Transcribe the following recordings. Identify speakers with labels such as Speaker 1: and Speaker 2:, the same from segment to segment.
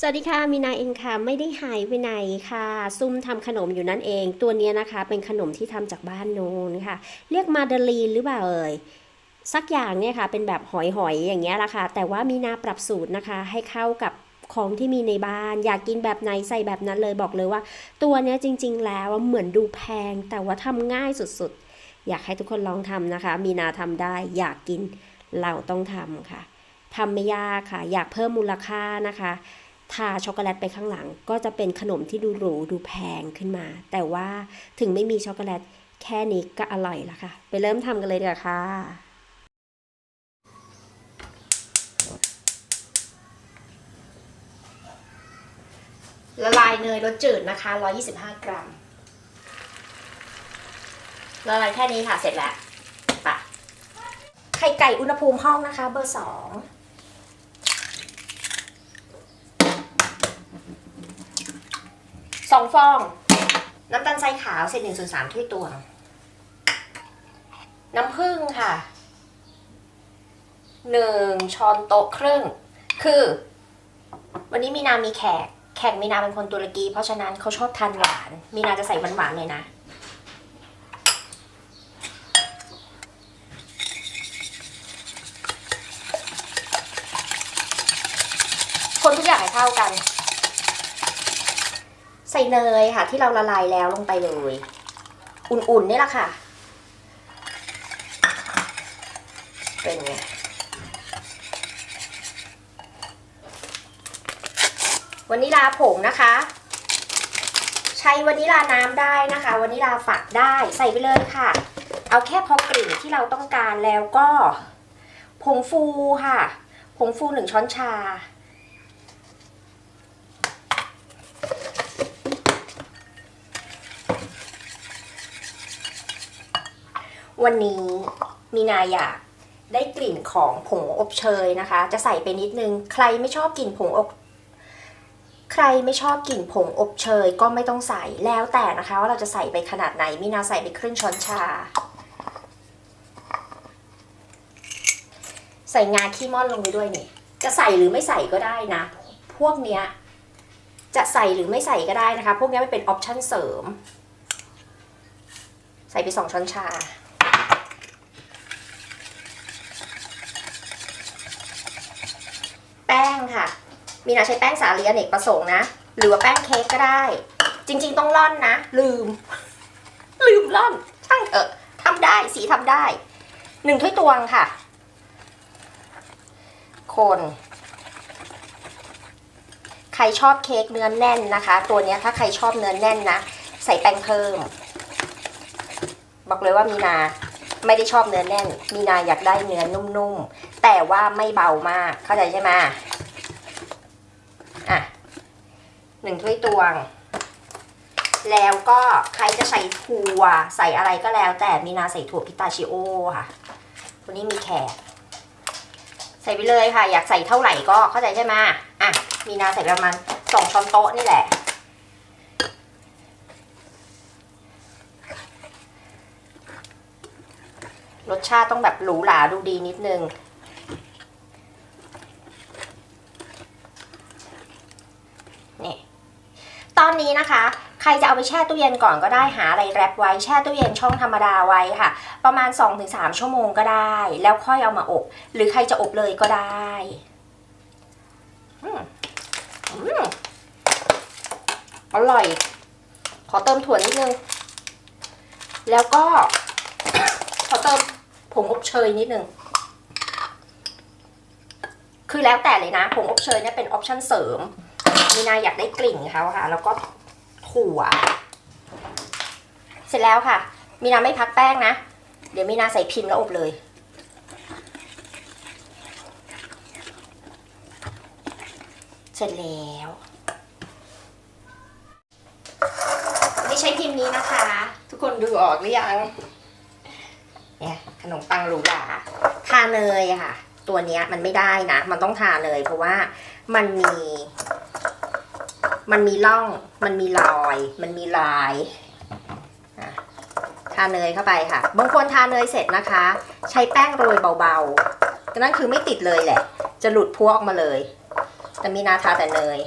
Speaker 1: สวัสดีค่ะ มีนาเองค่ะ ไม่ได้หายไปไหนค่ะ ซุ่มทำขนมอยู่นั่นเอง ตัวเนี้ยนะคะ เป็นขนมที่ทำจากบ้านโนนค่ะ เรียกมาดาลีนหรือเปล่าเอ่ยสักอย่างเนี่ยค่ะ เป็นแบบหอยๆอย่างเงี้ยละค่ะ แต่ว่ามีนาปรับสูตรนะคะ ให้เข้ากับของที่มีในบ้าน อยากกินแบบไหนใส่แบบนั้นเลยบอกเลยว่า ตัวเนี้ยจริง ๆ แล้วเหมือนดูแพง แต่ว่าทำง่ายสุดๆ อยากให้ทุกคนลองทำนะคะ มีนาทำได้อยากกินเราต้องทำค่ะทำไม่ยากค่ะ อยากเพิ่มมูลค่านะคะ ทาช็อกโกแลตไปข้างหลัง ก็จะเป็นขนมที่ดูหรูดูแพงขึ้นมา แต่ว่าถึงไม่มีช็อกโกแลตแค่นี้ก็อร่อยแล้วค่ะ ไปเริ่มทำกันเลยเดี๋ยวาค่ะละลายเนยรสจืดนะคะ 125 กรัม ละลายแค่นี้ค่ะ เสร็จแล้วปะไข่ไก่อุณหภูมิห้องนะคะ เบอร์สอง สองฟอง น้ำตาลทรายขาวเศษหนึ่งส่วนสามถ้วยตวง น้ำผึ้งค่ะหนึ่งช้อนโต๊ะครึ่ง คือ วันนี้มีนามีแขก แขกมีนาเป็นคนตุรกี เพราะฉะนั้นเขาชอบทานหวาน มีนาจะใส่หวานๆเลยนะคนทุกอย่างให้เข้ากัน ใส่เนยค่ะ ที่เราละลายแล้วลงไปเลย อุ่นๆนี่แหละค่ะ เป็นไงวานิลาผงนะคะ ใช้วานิลาน้ำได้นะคะวานิลาฝักได้ใส่ไปเลยค่ะ เอาแค่พอกลิ่นที่เราต้องการแล้วก็ผงฟูค่ะ ผงฟูหนึ่งช้อนชา วันนี้มีนาอยากได้กลิ่นของผงอบเชยนะคะ จะใส่ไปนิดนึง ใครไม่ชอบกลิ่นผงอบใครไม่ชอบกลิ่นผงอบเชยก็ไม่ต้องใส่แล้วแต่นะคะว่าเราจะใส่ไปขนาดไหนมีนาใส่ไปครึ่งช้อนชา ใส่งาขี้ม่อนลงไปด้วยนี่จะใส่หรือไม่ใส่ก็ได้นะ พวกเนี้ยจะใส่หรือไม่ใส่ก็ได้นะคะ พวกเนี้ยมันเป็นออปชั่นเสริม ใส่ไปสองช้อนชา แป้ง ค่ะ มีนาใช้แป้งสาลีอเนกประสงค์นะ หรือว่าแป้งเค้กก็ได้ จริง ๆ ต้องร่อนนะ ลืม ลืมร่อน ช่างเถอะทำได้สีทำได้ หนึ่งถ้วยตวงค่ะ คน ใครชอบเค้กเนื้อแน่นนะคะ ตัวนี้ถ้าใครชอบเนื้อแน่นนะ ใส่แป้งเพิ่ม บอกเลยว่ามีนาไม่ได้ชอบเนื้อแน่น มีนาอยากได้เนื้อนุ่มๆ แต่ว่าไม่เบามาก เข้าใจใช่ไหมอะ หนึ่งถ้วยตวง แล้วก็ใครจะใส่ถั่วใส่อะไรก็แล้ว แต่มีนาใส่ถั่วพิตาชิโอค่ะวันนี้มีแขกใส่ไปเลยค่ะ อยากใส่เท่าไหร่ก็เข้าใจใช่ไหมอะ มีนาใส่ประมาณสองช้อนโต๊ะนี่แหละรสชาติต้องแบบหรูหราดูดีนิดนึง นี่ ตอ นี้นะคะ ใครจะเอาไปแช่ตู้เย็นก่อนก็ได้หาอะไรแรปไว้แช่ตู้เย็นช่องธรรมดาไว้ค่ะ ประมาณ 2-3 ชั่วโมงก็ได้ แล้วค่อยเอามาอบ หรือใครจะอบเลยก็ได้อืมอืมอร่อย ขอเติมถั่วนิดนึง แล้วก็ ขอเติมผงอบเชยนิดนึง คือแล้วแต่เลยนะผงอบเชยเนี่ยเป็นออปชั่นเสริม มีนาอยากได้กลิ่นเขาค่ะ แล้วก็ถั่ว เสร็จแล้วค่ะ มีนาไม่พักแป้งนะ เดี๋ยวมีนาใส่พิมพ์แล้วอบเลยเสร็จแล้วไม่ใช่พิมพ์นี้นะคะ ทุกคนดูออกหรือยัง เนี่ยขนมปังหรูหราทาเนยอะค่ะ ตัวเนี้ยมันไม่ได้นะ มันต้องทาเนยเพราะว่ามันมี มันมีร่อง มันมีรอย มันมีลายทาเนยเข้าไปค่ะ บางคนทาเนยเสร็จนะคะ ใช้แป้งโรยเบาๆก็นั่นคือไม่ติดเลยแหละ จะหลุดพัวออกมาเลย แต่มีนาทาแต่เนย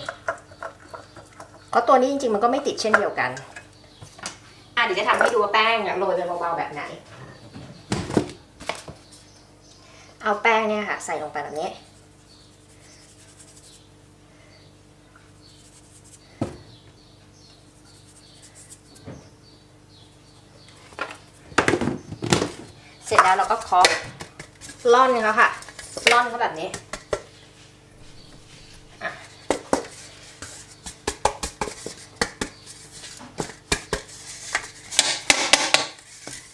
Speaker 1: เพราะตัวนี้จริงๆมันก็ไม่ติดเช่นเดียวกัน อะเดี๋ยวจะทำให้ดูว่าแป้งอะโรยไปเบาๆแบบไหน เอาแป้งเนี่ยค่ะ ใส่ลงไปแบบนี้ เสร็จแล้วเราก็เคาะร่อนเขาค่ะร่อนเขาแบบนี้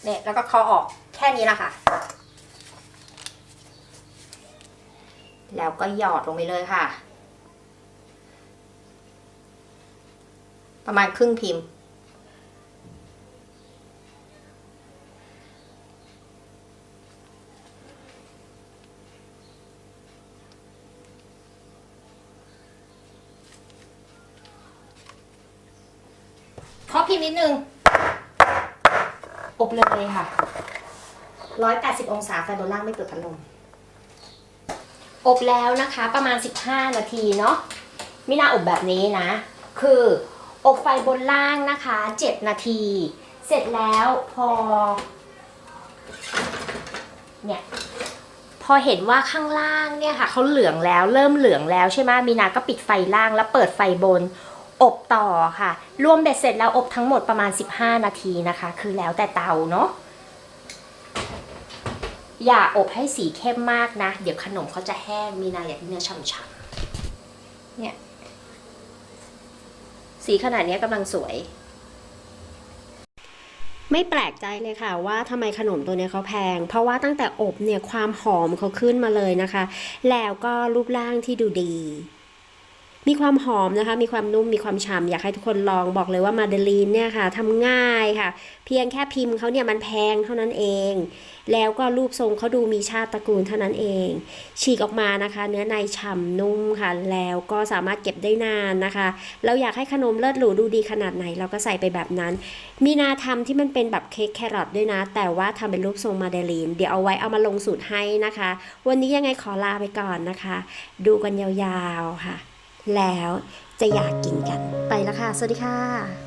Speaker 1: เนี่ยแล้วก็เคาะออกแค่นี้แหละค่ะ แล้วก็หยอดลงไปเลยค่ะ ประมาณครึ่งพิมพ์ พิมพ์นิดนึง อบเลยค่ะ 180 องศาไฟบนล่างไม่เปิดพัดลม อบแล้วนะคะ ประมาณ 15 นาทีเนาะมินาอบแบบนี้นะ คืออบไฟบนล่างนะคะ 7 นาที เสร็จแล้วพอ เนี่ยพอเห็นว่าข้างล่างเนี่ยค่ะเขาเหลืองแล้วเริ่มเหลืองแล้วใช่ไหมมีนาก็ปิดไฟล่างแล้วเปิดไฟบน อบต่อค่ะ รวมเบ็ดเสร็จแล้วอบทั้งหมดประมาณ 15 นาทีนะคะ คือแล้วแต่เตาเนาะอย่าอบให้สีเข้มมากนะ เดี๋ยวขนมเขาจะแห้งมีนาอยากเนื้อฉ่ำๆเนี่ยสีขนาดเนี้ยกำลังสวย ไม่แปลกใจเลยค่ะว่าทำไมขนมตัวเนี้ยเขาแพง เพราะว่าตั้งแต่อบเนี่ยความหอมเขาขึ้นมาเลยนะคะ แล้วก็รูปร่างที่ดูดี มีความหอมนะคะ มีความนุ่ม มีความฉ่ำอยากให้ทุกคนลองบอกเลยว่ามาเดลีนเนี่ยค่ะทำง่ายค่ะ เพียงแค่พิมพ์เขาเนี่ยมันแพงเท่านั้นเอง แล้วก็รูปทรงเขาดูมีชาติตระกูลเท่านั้นเอง ฉีกออกมานะคะ เนื้อในฉ่ำนุ่มค่ะ แล้วก็สามารถเก็บได้นานนะคะ เราอยากให้ขนมเลิศหรูดูดีขนาดไหนเราก็ใส่ไปแบบนั้น มีนาทำที่มันเป็นแบบเค้กแครอทด้วยนะ แต่ว่าทำเป็นรูปทรงมาเดลีน เดี๋ยวเอาไว้เอามาลงสูตรให้นะคะ วันนี้ยังไงขอลาไปก่อนนะคะ ดูกันยาวๆค่ะ แล้วจะอยากกินกัน ไปแล้วค่ะ สวัสดีค่ะ